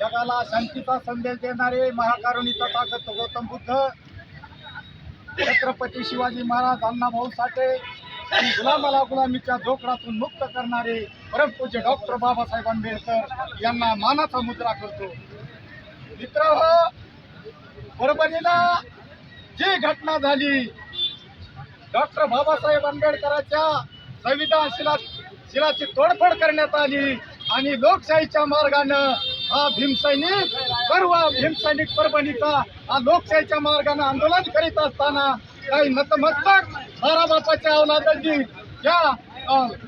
जगाला शांतीचा संदेश देणारे महाकारुणीचा ताकद गौतम बुद्ध छत्रपती शिवाजी महाराज अण्णाभाऊ साठे आणि गुलामाला गुलामीच्या झोपडातून मुक्त करणारे परमपूज्य डॉक्टर बाबासाहेब आंबेडकर यांना मानाचा मुद्रा करतो. मित्र परभणीला जी घटना झाली डॉक्टर बाबासाहेब आंबेडकरांच्या संविधान शिला शिलाची तोडफोड करण्यात आली. आणि लोकशाहीच्या मार्गानं हा भीमसैनिक सर्व भीमसैनिक परभणीचा हा लोकशाहीच्या मार्गानं आंदोलन करीत असताना काही नतमस्तक बारा बापाच्या अवलादांनी या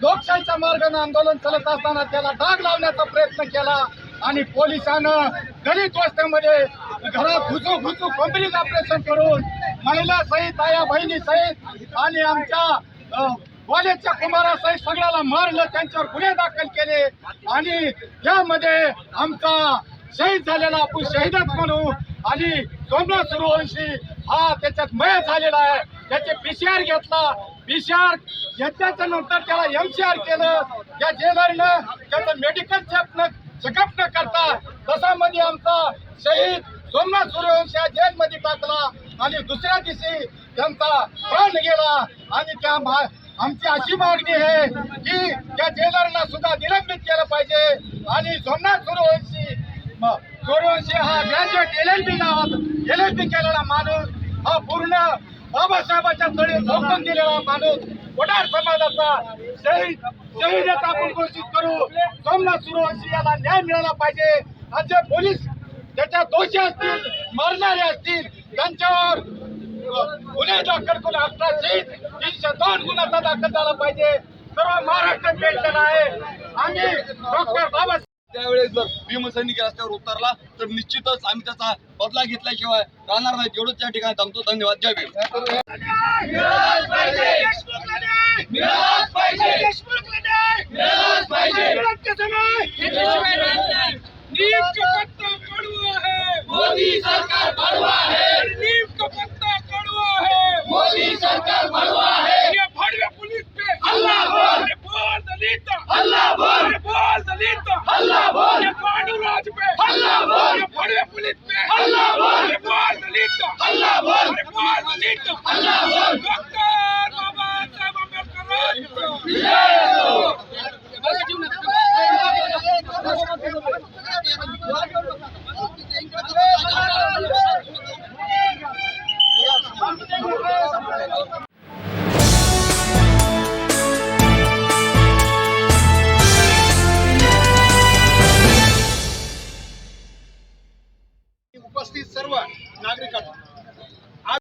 लोकशाहीच्या मार्गानं आंदोलन चालत असताना त्याला डाग लावण्याचा प्रयत्न केला आणि पोलिसानं दलित वस्त्यामध्ये घरात घुसू घुसू कंपनीत ऑपरेशन करून महिला सहित आया बहिणी सहित आणि आमच्या कॉलेजच्या कुमारासाहेब सगळ्याला मारलं त्यांच्यावर गुन्हे दाखल केले. आणि यामध्ये आमचा शहीद झालेला आपण शहीदच म्हणू. आणि सोमनाथ सूर्यवंशी हा त्याच्यात मय झालेला आहे. त्याचे पीसीआर घेतला. पीसीआर घेतल्याच्या नंतर त्याला एमसीआर केलं. त्या जेलरनं त्याचं मेडिकल चेकअप न करता तसा मध्ये आमचा शहीद सोमनाथ सूर्यवंशी हा जेलमध्ये टाकला. आणि दुसऱ्या दिवशी त्यांचा प्राण गेला. आणि त्या मा- आमची अशी मागणी आहे की त्या जेलरला सुद्धा निलंबित केलं पाहिजे. आणि सोमनाथ सूर्यवंशी म- सूर्यवंशी हा ग्रॅज्युएट एल एल बी नावात एल एल बी केलेला माणूस हा पूर्ण बाबासाहेबाच्या तळी झोकून दिलेला माणूस वडार समाजाचा शहीद शहीदच आपण घोषित करू. सोमनाथ सूर्यवंशी याला न्याय मिळाला पाहिजे. आणि जे पोलीस त्याच्या दोषी असतील मारणारे असतील त्यांच्यावर दाखल करून अठराशे तीनशे दोन गुन्ह्याचा दाखल झाला पाहिजे. सर्व महाराष्ट्र पेन्शन आहे. आम्ही डॉक्टर बाबा त्यावेळेस जर भीमसैनिक रस्त्यावर उतरला तर निश्चितच आम्ही त्याचा बदला घेतल्याशिवाय राहणार नाही. एवढंच त्या ठिकाणी थांबतो. धन्यवाद. जय भीम. बोल दलित अल्लाह बोल। ये कानून राज पे अल्लाह बोल। ये भड़वे पुलिस पे अल्लाह बोल। अरे बोल दलित अल्लाह बोल। अरे बोल दलित अल्लाह बोल। डॉक्टर बाबा साहेब आंबेडकर जय सर्व नागरिकांना